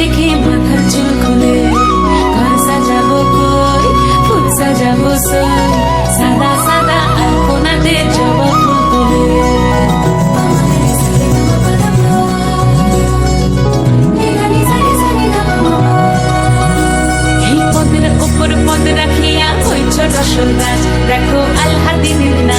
দেখি মাথার চুল খুলে ঘর সাজাবো কই? ফুল সাজাবো সই। সাদা সাদা আলপনাতে জবা ফুল তুলে পদ রাখিয়া হইছ রসল গাছ দেখো আল্লাহ দিনের না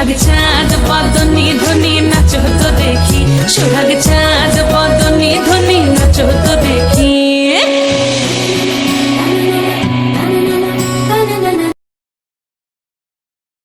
সোহাগ চাঁদ পদনি ধ্বনি নাচ তো দেখি। সোহাগ